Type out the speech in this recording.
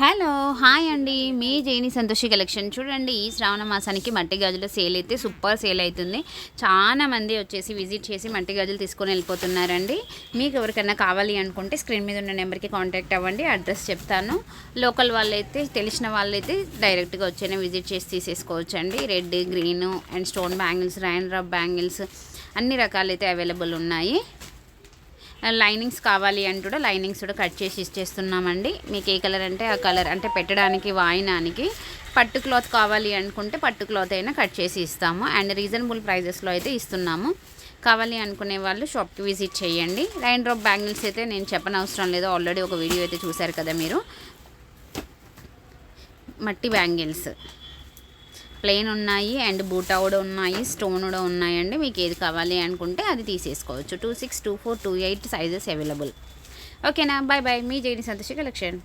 Hello hi అండి. మీ Jaini Santoshi collection. చూడండి ఈ శ్రావణ మాసానికి మట్టి గాజుల సేల్ అయితే సూపర్ సేల్ అవుతుంది. చాలా మంది వచ్చేసి విజిట్ చేసి మట్టి గాజులు తీసుకొని వెళ్ళిపోతున్నారండి. మీకు ఎవరికైనా కావాలి అనుకుంటే స్క్రీన్ మీద ఉన్న నెంబర్కి కాంటాక్ట్ అవ్వండి. అడ్రస్ చెప్తాను. లోకల్ వాళ్ళైతే తెలిసిన వాళ్ళైతే డైరెక్ట్గా వచ్చేనే విజిట్ చేసి తీసేసుకోవచ్చు అండి red green and stone bangles rain రబ్ బ్యాంగిల్స్ అన్ని రకాలైతే అవైలబుల్ ఉన్నాయి. లైనింగ్స్ కావాలి అని కూడా లైనింగ్స్ కూడా కట్ చేసి ఇచ్చేస్తున్నామండి. మీకు ఏ కలర్ అంటే ఆ కలర్ అంటే పెట్టడానికి వాయినానికి పట్టు క్లాత్ కావాలి అనుకుంటే పట్టు క్లాత్ అయినా కట్ చేసి ఇస్తాము. అండ్ రీజనబుల్ ప్రైజెస్లో అయితే ఇస్తున్నాము. కావాలి అనుకునే వాళ్ళు షాప్కి విజిట్ చేయండి. లైన్ డ్రాప్ బ్యాంగిల్స్ అయితే నేను చెప్పనవసరం లేదు. ఆల్రెడీ ఒక వీడియో అయితే చూశారు కదా మీరు. మట్టి బ్యాంగిల్స్ ప్లెయిన్ ఉన్నాయి అండ్ బూటా కూడా ఉన్నాయి స్టోన్ కూడా ఉన్నాయండి. మీకు ఏది కావాలి అనుకుంటే అది తీసేసుకోవచ్చు. Two six two four two eight sizes available. ఓకేనా? బాయ్ బాయ్ మీ జైని సంతోషి కలెక్షన్.